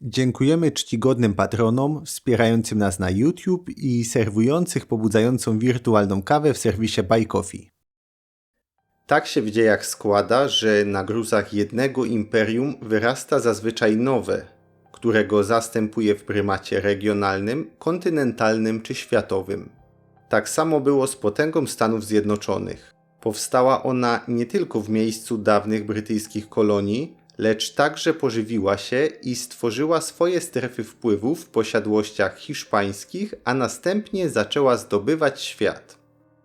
Dziękujemy czcigodnym patronom wspierającym nas na YouTube i serwujących pobudzającą wirtualną kawę w serwisie Buy Coffee. Tak się w dziejach składa, że na gruzach jednego imperium wyrasta zazwyczaj nowe, którego zastępuje w prymacie regionalnym, kontynentalnym czy światowym. Tak samo było z potęgą Stanów Zjednoczonych. Powstała ona nie tylko w miejscu dawnych brytyjskich kolonii, lecz także pożywiła się i stworzyła swoje strefy wpływów w posiadłościach hiszpańskich, a następnie zaczęła zdobywać świat.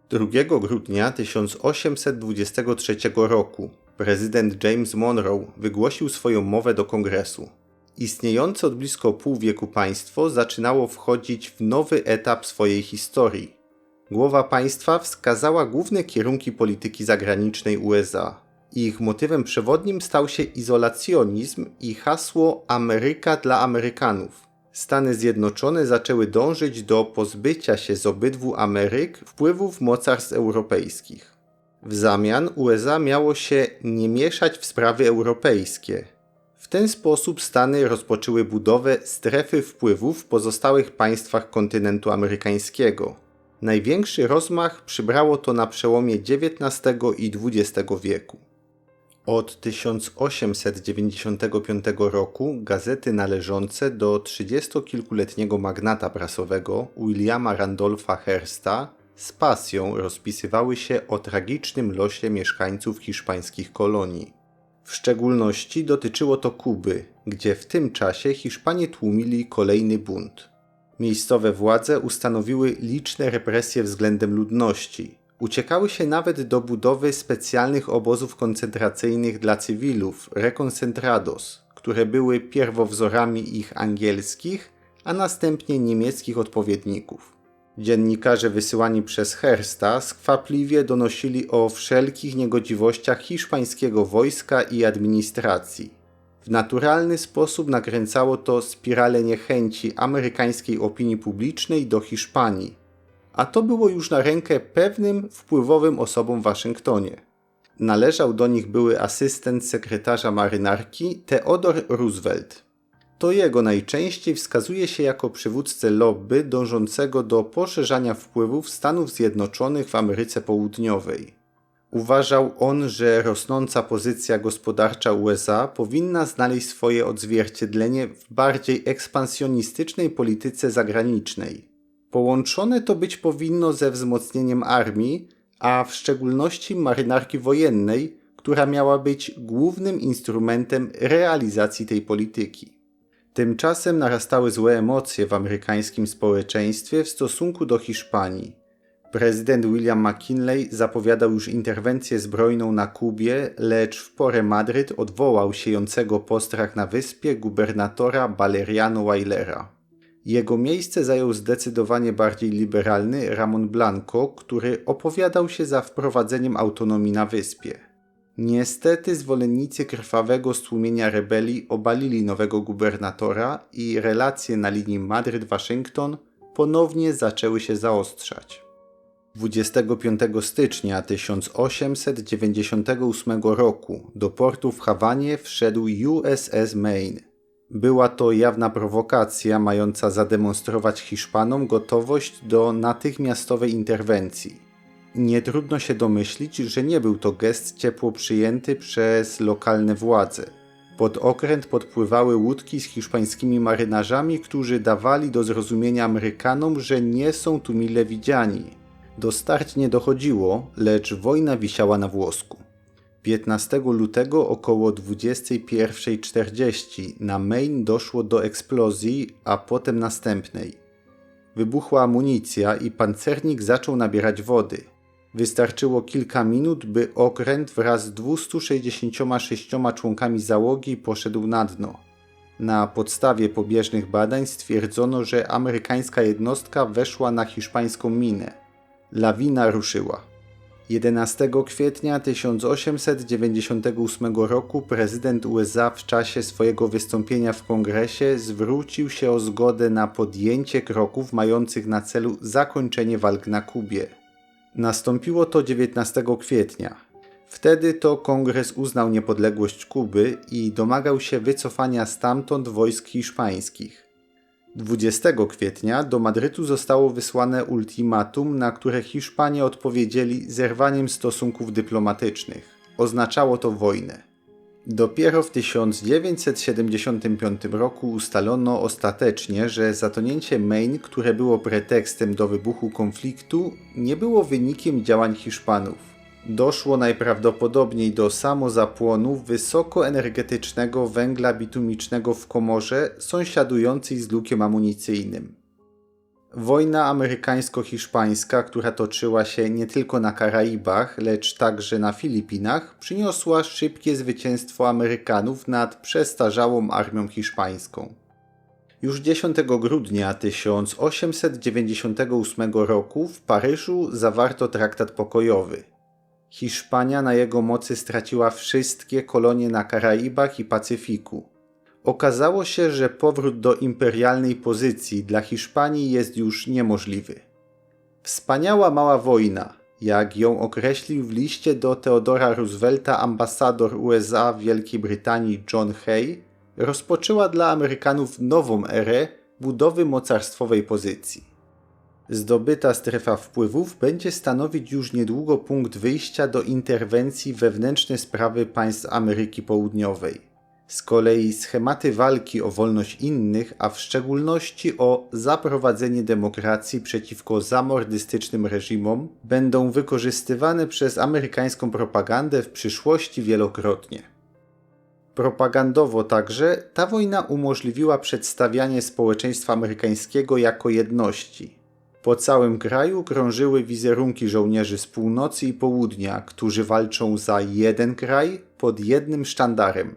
2 grudnia 1823 roku prezydent James Monroe wygłosił swoją mowę do kongresu. Istniejące od blisko pół wieku państwo zaczynało wchodzić w nowy etap swojej historii. Głowa państwa wskazała główne kierunki polityki zagranicznej USA. Ich motywem przewodnim stał się izolacjonizm i hasło Ameryka dla Amerykanów. Stany Zjednoczone zaczęły dążyć do pozbycia się z obydwu Ameryk wpływów mocarstw europejskich. W zamian USA miało się nie mieszać w sprawy europejskie. W ten sposób Stany rozpoczęły budowę strefy wpływów w pozostałych państwach kontynentu amerykańskiego. Największy rozmach przybrało to na przełomie XIX i XX wieku. Od 1895 roku gazety należące do trzydziestokilkuletniego magnata prasowego Williama Randolpha Hearsta z pasją rozpisywały się o tragicznym losie mieszkańców hiszpańskich kolonii. W szczególności dotyczyło to Kuby, gdzie w tym czasie Hiszpanie tłumili kolejny bunt. Miejscowe władze ustanowiły liczne represje względem ludności, Uciekały się nawet do budowy specjalnych obozów koncentracyjnych dla cywilów, reconcentrados, które były pierwowzorami ich angielskich, a następnie niemieckich odpowiedników. Dziennikarze wysyłani przez Hersta skwapliwie donosili o wszelkich niegodziwościach hiszpańskiego wojska i administracji. W naturalny sposób nakręcało to spiralę niechęci amerykańskiej opinii publicznej do Hiszpanii, a to było już na rękę pewnym wpływowym osobom w Waszyngtonie. Należał do nich były asystent sekretarza marynarki Theodore Roosevelt. To jego najczęściej wskazuje się jako przywódcę lobby dążącego do poszerzania wpływów Stanów Zjednoczonych w Ameryce Południowej. Uważał on, że rosnąca pozycja gospodarcza USA powinna znaleźć swoje odzwierciedlenie w bardziej ekspansjonistycznej polityce zagranicznej. Połączone to być powinno ze wzmocnieniem armii, a w szczególności marynarki wojennej, która miała być głównym instrumentem realizacji tej polityki. Tymczasem narastały złe emocje w amerykańskim społeczeństwie w stosunku do Hiszpanii. Prezydent William McKinley zapowiadał już interwencję zbrojną na Kubie, lecz w porę Madryt odwołał siejącego postrach na wyspie gubernatora Valeriano Wailera. Jego miejsce zajął zdecydowanie bardziej liberalny Ramon Blanco, który opowiadał się za wprowadzeniem autonomii na wyspie. Niestety zwolennicy krwawego stłumienia rebelii obalili nowego gubernatora i relacje na linii Madryt-Waszyngton ponownie zaczęły się zaostrzać. 25 stycznia 1898 roku do portu w Hawanie wszedł USS Maine była to jawna prowokacja mająca zademonstrować Hiszpanom gotowość do natychmiastowej interwencji. Nie trudno się domyślić, że nie był to gest ciepło przyjęty przez lokalne władze. Pod okręt podpływały łódki z hiszpańskimi marynarzami, którzy dawali do zrozumienia Amerykanom, że nie są tu mile widziani. Do starć nie dochodziło, lecz wojna wisiała na włosku. 15 lutego około 21.40 na Main doszło do eksplozji, a potem następnej. Wybuchła amunicja i pancernik zaczął nabierać wody. Wystarczyło kilka minut, by okręt wraz z 266 członkami załogi poszedł na dno. Na podstawie pobieżnych badań stwierdzono, że amerykańska jednostka weszła na hiszpańską minę. Lawina ruszyła. 11 kwietnia 1898 roku prezydent USA w czasie swojego wystąpienia w kongresie zwrócił się o zgodę na podjęcie kroków mających na celu zakończenie walk na Kubie. Nastąpiło to 19 kwietnia. Wtedy to kongres uznał niepodległość Kuby i domagał się wycofania stamtąd wojsk hiszpańskich. 20 kwietnia do Madrytu zostało wysłane ultimatum, na które Hiszpanie odpowiedzieli zerwaniem stosunków dyplomatycznych. Oznaczało to wojnę. Dopiero w 1975 roku ustalono ostatecznie, że zatonięcie Maine, które było pretekstem do wybuchu konfliktu, nie było wynikiem działań Hiszpanów. Doszło najprawdopodobniej do samozapłonu wysokoenergetycznego węgla bitumicznego w komorze sąsiadującej z lukiem amunicyjnym. Wojna amerykańsko-hiszpańska, która toczyła się nie tylko na Karaibach, lecz także na Filipinach, przyniosła szybkie zwycięstwo Amerykanów nad przestarzałą armią hiszpańską. Już 10 grudnia 1898 roku w Paryżu zawarto traktat pokojowy. Hiszpania na jego mocy straciła wszystkie kolonie na Karaibach i Pacyfiku. Okazało się, że powrót do imperialnej pozycji dla Hiszpanii jest już niemożliwy. Wspaniała mała wojna, jak ją określił w liście do Theodora Roosevelta ambasador USA w Wielkiej Brytanii John Hay, rozpoczęła dla Amerykanów nową erę budowy mocarstwowej pozycji. Zdobyta strefa wpływów będzie stanowić już niedługo punkt wyjścia do interwencji wewnętrzne sprawy państw Ameryki Południowej. Z kolei schematy walki o wolność innych, a w szczególności o zaprowadzenie demokracji przeciwko zamordystycznym reżimom, będą wykorzystywane przez amerykańską propagandę w przyszłości wielokrotnie. Propagandowo także ta wojna umożliwiła przedstawianie społeczeństwa amerykańskiego jako jedności, po całym kraju krążyły wizerunki żołnierzy z północy i południa, którzy walczą za jeden kraj pod jednym sztandarem.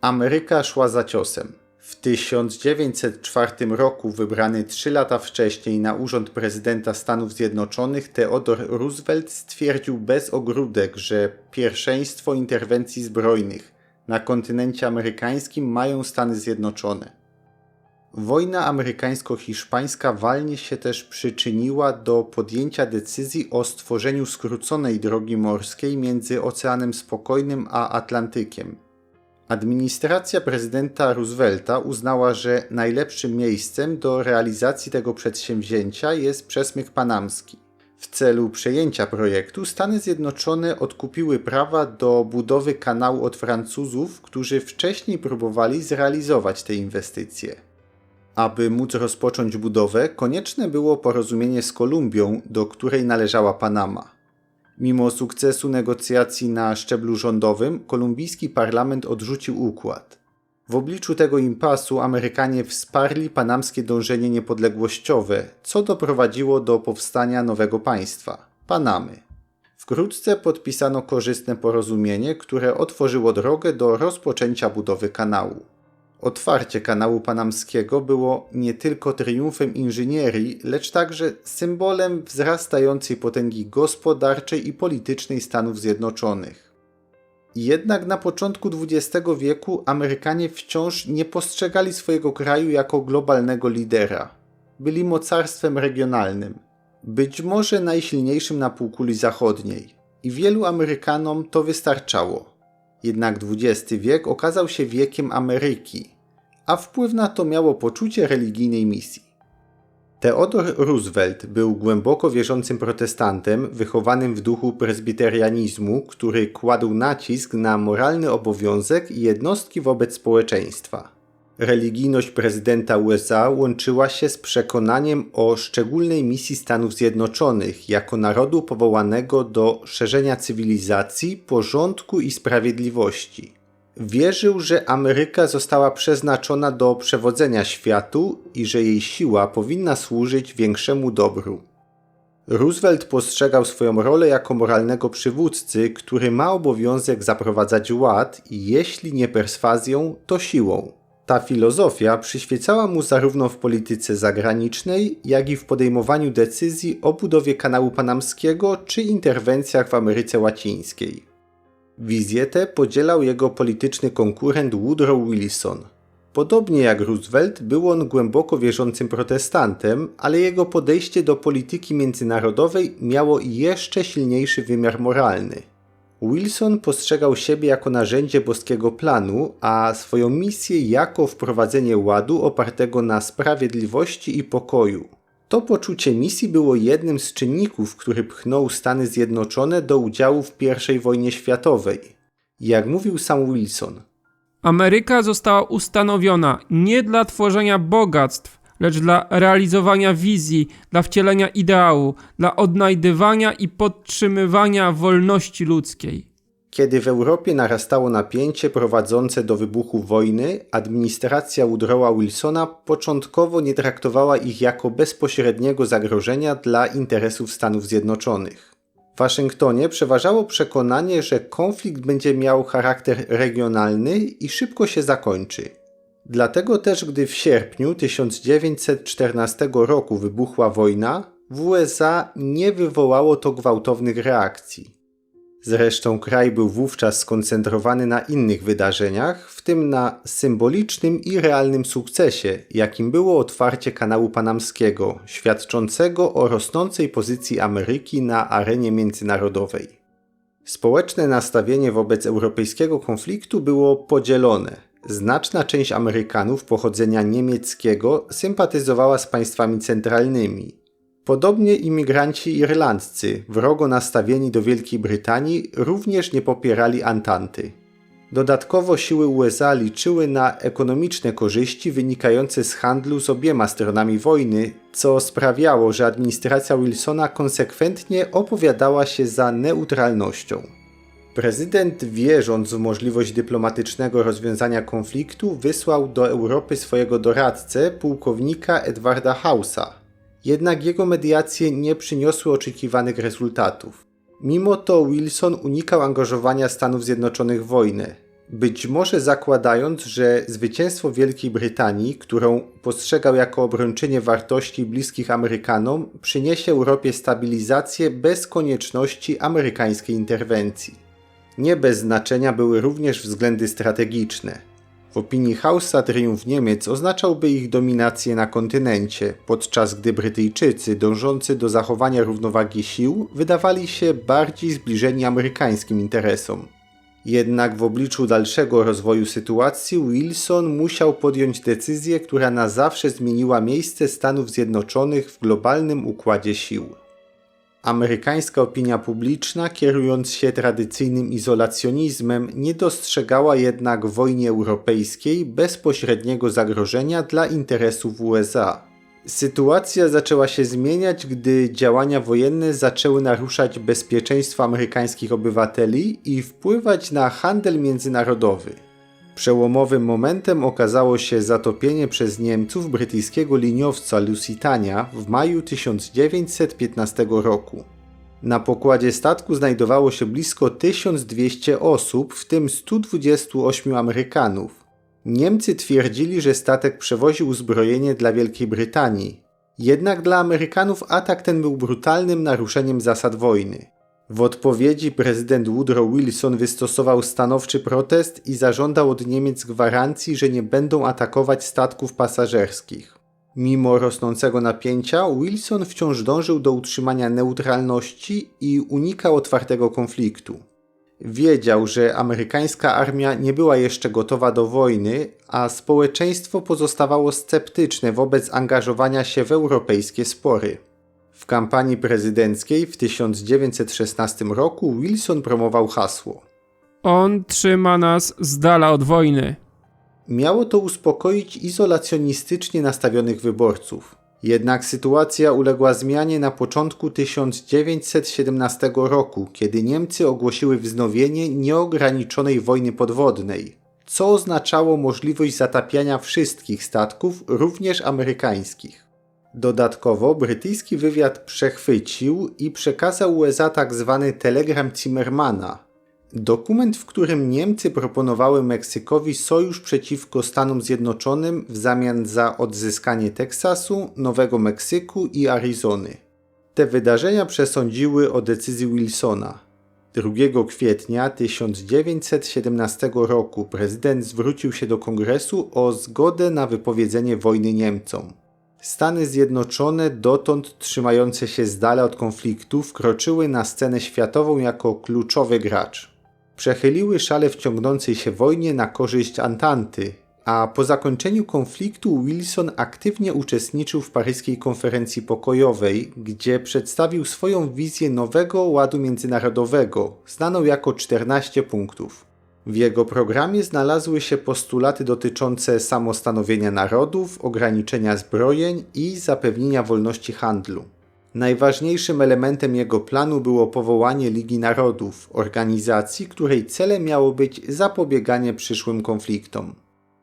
Ameryka szła za ciosem. W 1904 roku wybrany trzy lata wcześniej na urząd prezydenta Stanów Zjednoczonych Theodore Roosevelt stwierdził bez ogródek, że pierwszeństwo interwencji zbrojnych na kontynencie amerykańskim mają Stany Zjednoczone. Wojna amerykańsko-hiszpańska walnie się też przyczyniła do podjęcia decyzji o stworzeniu skróconej drogi morskiej między Oceanem Spokojnym a Atlantykiem. Administracja prezydenta Roosevelta uznała, że najlepszym miejscem do realizacji tego przedsięwzięcia jest przesmyk panamski. W celu przejęcia projektu Stany Zjednoczone odkupiły prawa do budowy kanału od Francuzów, którzy wcześniej próbowali zrealizować te inwestycje. Aby móc rozpocząć budowę, konieczne było porozumienie z Kolumbią, do której należała Panama. Mimo sukcesu negocjacji na szczeblu rządowym, kolumbijski parlament odrzucił układ. W obliczu tego impasu Amerykanie wsparli panamskie dążenie niepodległościowe, co doprowadziło do powstania nowego państwa Panamy. Wkrótce podpisano korzystne porozumienie, które otworzyło drogę do rozpoczęcia budowy kanału. Otwarcie kanału panamskiego było nie tylko triumfem inżynierii, lecz także symbolem wzrastającej potęgi gospodarczej i politycznej Stanów Zjednoczonych. Jednak na początku XX wieku Amerykanie wciąż nie postrzegali swojego kraju jako globalnego lidera. Byli mocarstwem regionalnym, być może najsilniejszym na półkuli zachodniej, i wielu Amerykanom to wystarczało. Jednak XX wiek okazał się wiekiem Ameryki, a wpływ na to miało poczucie religijnej misji. Theodore Roosevelt był głęboko wierzącym protestantem, wychowanym w duchu prezbiterianizmu, który kładł nacisk na moralny obowiązek jednostki wobec społeczeństwa. Religijność prezydenta USA łączyła się z przekonaniem o szczególnej misji Stanów Zjednoczonych jako narodu powołanego do szerzenia cywilizacji, porządku i sprawiedliwości. Wierzył, że Ameryka została przeznaczona do przewodzenia światu i że jej siła powinna służyć większemu dobru. Roosevelt postrzegał swoją rolę jako moralnego przywódcy, który ma obowiązek zaprowadzać ład i jeśli nie perswazją, to siłą. Ta filozofia przyświecała mu zarówno w polityce zagranicznej, jak i w podejmowaniu decyzji o budowie kanału panamskiego czy interwencjach w Ameryce Łacińskiej. Wizję tę podzielał jego polityczny konkurent Woodrow Wilson. Podobnie jak Roosevelt, był on głęboko wierzącym protestantem, ale jego podejście do polityki międzynarodowej miało jeszcze silniejszy wymiar moralny. Wilson postrzegał siebie jako narzędzie boskiego planu, a swoją misję jako wprowadzenie ładu opartego na sprawiedliwości i pokoju. To poczucie misji było jednym z czynników, który pchnął Stany Zjednoczone do udziału w I wojnie światowej. Jak mówił sam Wilson, Ameryka została ustanowiona nie dla tworzenia bogactw, lecz dla realizowania wizji, dla wcielenia ideału, dla odnajdywania i podtrzymywania wolności ludzkiej. Kiedy w Europie narastało napięcie prowadzące do wybuchu wojny, administracja Woodrowa Wilsona początkowo nie traktowała ich jako bezpośredniego zagrożenia dla interesów Stanów Zjednoczonych. W Waszyngtonie przeważało przekonanie, że konflikt będzie miał charakter regionalny i szybko się zakończy. Dlatego też, gdy w sierpniu 1914 roku wybuchła wojna, w USA nie wywołało to gwałtownych reakcji. Zresztą kraj był wówczas skoncentrowany na innych wydarzeniach, w tym na symbolicznym i realnym sukcesie, jakim było otwarcie kanału panamskiego, świadczącego o rosnącej pozycji Ameryki na arenie międzynarodowej. Społeczne nastawienie wobec europejskiego konfliktu było podzielone. Znaczna część Amerykanów pochodzenia niemieckiego sympatyzowała z państwami centralnymi, Podobnie imigranci irlandzcy, wrogo nastawieni do Wielkiej Brytanii, również nie popierali Antanty. Dodatkowo siły USA liczyły na ekonomiczne korzyści wynikające z handlu z obiema stronami wojny, co sprawiało, że administracja Wilsona konsekwentnie opowiadała się za neutralnością. Prezydent, wierząc w możliwość dyplomatycznego rozwiązania konfliktu, wysłał do Europy swojego doradcę, pułkownika Edwarda Hausa, jednak jego mediacje nie przyniosły oczekiwanych rezultatów. Mimo to Wilson unikał angażowania Stanów Zjednoczonych w wojnę, być może zakładając, że zwycięstwo Wielkiej Brytanii, którą postrzegał jako obrończynie wartości bliskich Amerykanom, przyniesie Europie stabilizację bez konieczności amerykańskiej interwencji. Nie bez znaczenia były również względy strategiczne. W opinii Hausa triumf Niemiec oznaczałby ich dominację na kontynencie, podczas gdy Brytyjczycy, dążący do zachowania równowagi sił, wydawali się bardziej zbliżeni amerykańskim interesom. Jednak w obliczu dalszego rozwoju sytuacji Wilson musiał podjąć decyzję, która na zawsze zmieniła miejsce Stanów Zjednoczonych w globalnym układzie sił. Amerykańska opinia publiczna, kierując się tradycyjnym izolacjonizmem, nie dostrzegała jednak w wojnie europejskiej bezpośredniego zagrożenia dla interesów USA. Sytuacja zaczęła się zmieniać, gdy działania wojenne zaczęły naruszać bezpieczeństwo amerykańskich obywateli i wpływać na handel międzynarodowy. Przełomowym momentem okazało się zatopienie przez Niemców brytyjskiego liniowca Lusitania w maju 1915 roku. Na pokładzie statku znajdowało się blisko 1200 osób, w tym 128 Amerykanów. Niemcy twierdzili, że statek przewoził uzbrojenie dla Wielkiej Brytanii. Jednak dla Amerykanów atak ten był brutalnym naruszeniem zasad wojny. W odpowiedzi prezydent Woodrow Wilson wystosował stanowczy protest i zażądał od Niemiec gwarancji, że nie będą atakować statków pasażerskich. Mimo rosnącego napięcia, Wilson wciąż dążył do utrzymania neutralności i unikał otwartego konfliktu. Wiedział, że amerykańska armia nie była jeszcze gotowa do wojny, a społeczeństwo pozostawało sceptyczne wobec angażowania się w europejskie spory. W kampanii prezydenckiej w 1916 roku Wilson promował hasło: On trzyma nas z dala od wojny. Miało to uspokoić izolacjonistycznie nastawionych wyborców. Jednak sytuacja uległa zmianie na początku 1917 roku, kiedy Niemcy ogłosiły wznowienie nieograniczonej wojny podwodnej, co oznaczało możliwość zatapiania wszystkich statków, również amerykańskich. Dodatkowo brytyjski wywiad przechwycił i przekazał USA. Tak telegram Zimmermana, dokument, w którym Niemcy proponowały Meksykowi sojusz przeciwko Stanom Zjednoczonym w zamian za odzyskanie Teksasu, Nowego Meksyku i Arizony. Te wydarzenia przesądziły o decyzji Wilsona. 2 kwietnia 1917 roku prezydent zwrócił się do kongresu o zgodę na wypowiedzenie wojny Niemcom. Stany Zjednoczone, dotąd trzymające się z dala od konfliktu, wkroczyły na scenę światową jako kluczowy gracz. przechyliły szale w ciągnącej się wojnie na korzyść Antanty, a po zakończeniu konfliktu Wilson aktywnie uczestniczył w paryskiej konferencji pokojowej, gdzie przedstawił swoją wizję nowego ładu międzynarodowego, znaną jako 14 punktów. W jego programie znalazły się postulaty dotyczące samostanowienia narodów, ograniczenia zbrojeń i zapewnienia wolności handlu. Najważniejszym elementem jego planu było powołanie Ligi Narodów, organizacji, której celem miało być zapobieganie przyszłym konfliktom.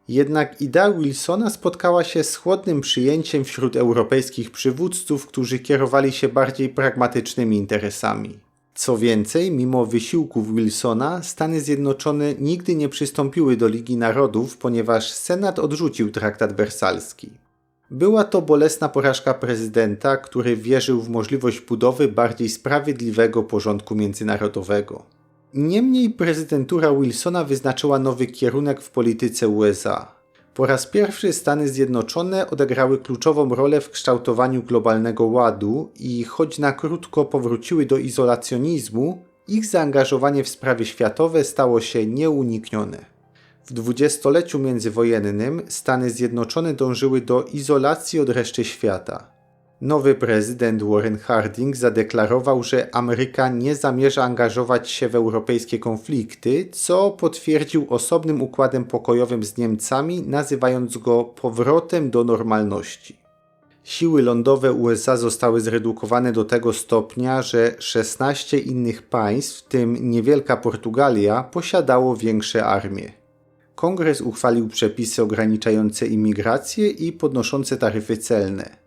Jednak idea Wilsona spotkała się z chłodnym przyjęciem wśród europejskich przywódców, którzy kierowali się bardziej pragmatycznymi interesami. Co więcej, mimo wysiłków Wilsona, Stany Zjednoczone nigdy nie przystąpiły do Ligi Narodów, ponieważ Senat odrzucił traktat wersalski. Była to bolesna porażka prezydenta, który wierzył w możliwość budowy bardziej sprawiedliwego porządku międzynarodowego. Niemniej prezydentura Wilsona wyznaczyła nowy kierunek w polityce USA. Po raz pierwszy Stany Zjednoczone odegrały kluczową rolę w kształtowaniu globalnego ładu i choć na krótko powróciły do izolacjonizmu, ich zaangażowanie w sprawy światowe stało się nieuniknione. W dwudziestoleciu międzywojennym Stany Zjednoczone dążyły do izolacji od reszty świata. Nowy prezydent Warren Harding zadeklarował, że Ameryka nie zamierza angażować się w europejskie konflikty, co potwierdził osobnym układem pokojowym z Niemcami, nazywając go powrotem do normalności. Siły lądowe USA zostały zredukowane do tego stopnia, że 16 innych państw, w tym niewielka Portugalia, posiadało większe armie. Kongres uchwalił przepisy ograniczające imigrację i podnoszące taryfy celne.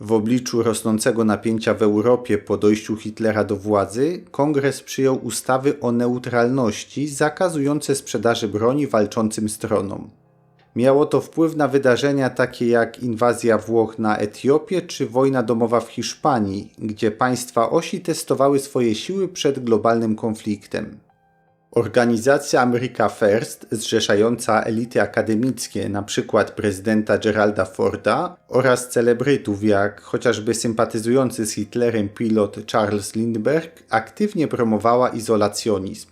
W obliczu rosnącego napięcia w Europie po dojściu Hitlera do władzy, kongres przyjął ustawy o neutralności zakazujące sprzedaży broni walczącym stronom. Miało to wpływ na wydarzenia takie jak inwazja Włoch na Etiopię czy wojna domowa w Hiszpanii, gdzie państwa osi testowały swoje siły przed globalnym konfliktem. Organizacja America First, zrzeszająca elity akademickie, np. prezydenta Geralda Forda oraz celebrytów jak chociażby sympatyzujący z Hitlerem pilot Charles Lindbergh, aktywnie promowała izolacjonizm.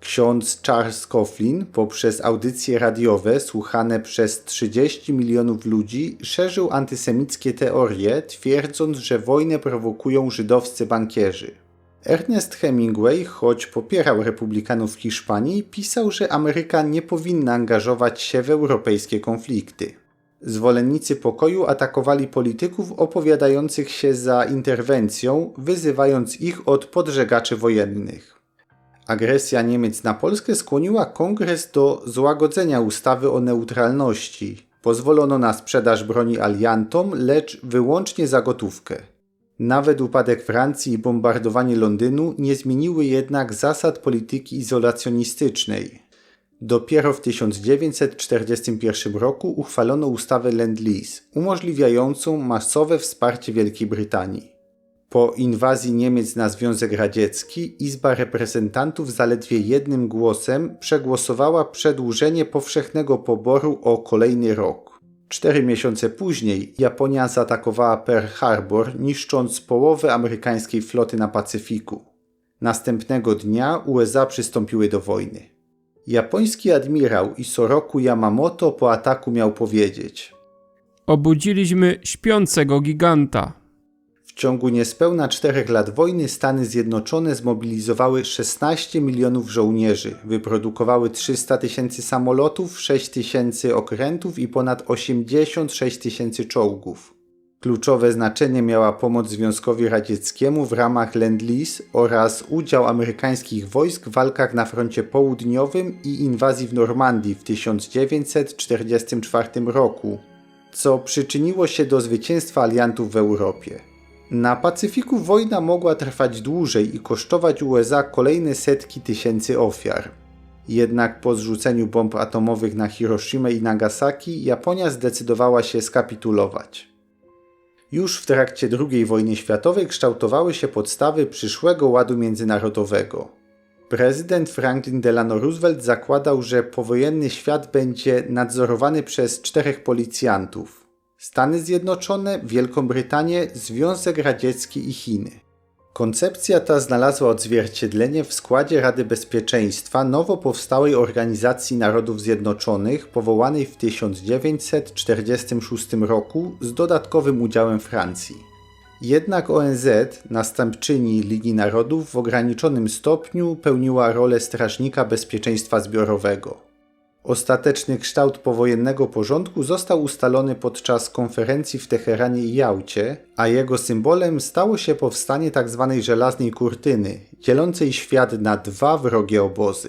Ksiądz Charles Coughlin poprzez audycje radiowe słuchane przez 30 milionów ludzi szerzył antysemickie teorie, twierdząc, że wojnę prowokują żydowscy bankierzy. Ernest Hemingway, choć popierał republikanów w Hiszpanii, pisał, że Ameryka nie powinna angażować się w europejskie konflikty. Zwolennicy pokoju atakowali polityków opowiadających się za interwencją, wyzywając ich od podżegaczy wojennych. Agresja Niemiec na Polskę skłoniła kongres do złagodzenia ustawy o neutralności. Pozwolono na sprzedaż broni aliantom, lecz wyłącznie za gotówkę. Nawet upadek Francji i bombardowanie Londynu nie zmieniły jednak zasad polityki izolacjonistycznej. Dopiero w 1941 roku uchwalono ustawę Lend-Lease, umożliwiającą masowe wsparcie Wielkiej Brytanii. Po inwazji Niemiec na Związek Radziecki Izba Reprezentantów zaledwie jednym głosem przegłosowała przedłużenie powszechnego poboru o kolejny rok. Cztery miesiące później Japonia zaatakowała Pearl Harbor, niszcząc połowę amerykańskiej floty na Pacyfiku. Następnego dnia USA przystąpiły do wojny. Japoński admirał Isoroku Yamamoto po ataku miał powiedzieć: Obudziliśmy śpiącego giganta. W ciągu niespełna czterech lat wojny Stany Zjednoczone zmobilizowały 16 milionów żołnierzy, wyprodukowały 300 tysięcy samolotów, 6 tysięcy okrętów i ponad 86 tysięcy czołgów. Kluczowe znaczenie miała pomoc Związkowi Radzieckiemu w ramach Lend-Lease oraz udział amerykańskich wojsk w walkach na froncie południowym i inwazji w Normandii w 1944 roku, co przyczyniło się do zwycięstwa aliantów w Europie. Na Pacyfiku wojna mogła trwać dłużej i kosztować USA kolejne setki tysięcy ofiar. Jednak po zrzuceniu bomb atomowych na Hiroshima i Nagasaki Japonia zdecydowała się skapitulować. Już w trakcie II wojny światowej kształtowały się podstawy przyszłego ładu międzynarodowego. Prezydent Franklin Delano Roosevelt zakładał, że powojenny świat będzie nadzorowany przez czterech policjantów Stany Zjednoczone, Wielką Brytanię, Związek Radziecki i Chiny. Koncepcja ta znalazła odzwierciedlenie w składzie Rady Bezpieczeństwa nowo powstałej Organizacji Narodów Zjednoczonych, powołanej w 1946 roku z dodatkowym udziałem Francji. Jednak ONZ, następczyni Ligi Narodów, w ograniczonym stopniu pełniła rolę strażnika bezpieczeństwa zbiorowego. Ostateczny kształt powojennego porządku został ustalony podczas konferencji w Teheranie i Jałcie, a jego symbolem stało się powstanie tzw. żelaznej kurtyny, dzielącej świat na dwa wrogie obozy.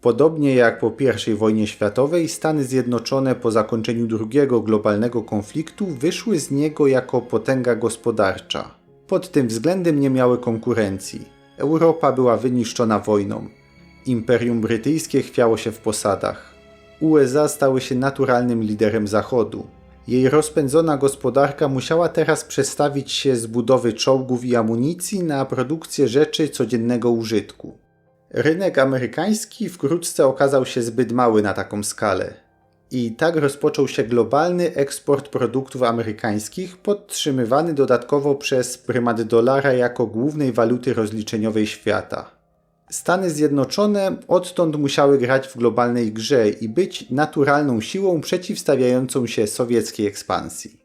Podobnie jak po I wojnie światowej, Stany Zjednoczone po zakończeniu drugiego globalnego konfliktu wyszły z niego jako potęga gospodarcza. Pod tym względem nie miały konkurencji. Europa była wyniszczona wojną. Imperium Brytyjskie chwiało się w posadach. USA stały się naturalnym liderem Zachodu. Jej rozpędzona gospodarka musiała teraz przestawić się z budowy czołgów i amunicji na produkcję rzeczy codziennego użytku. Rynek amerykański wkrótce okazał się zbyt mały na taką skalę. I tak rozpoczął się globalny eksport produktów amerykańskich, podtrzymywany dodatkowo przez prymat dolara jako głównej waluty rozliczeniowej świata. Stany Zjednoczone odtąd musiały grać w globalnej grze i być naturalną siłą przeciwstawiającą się sowieckiej ekspansji.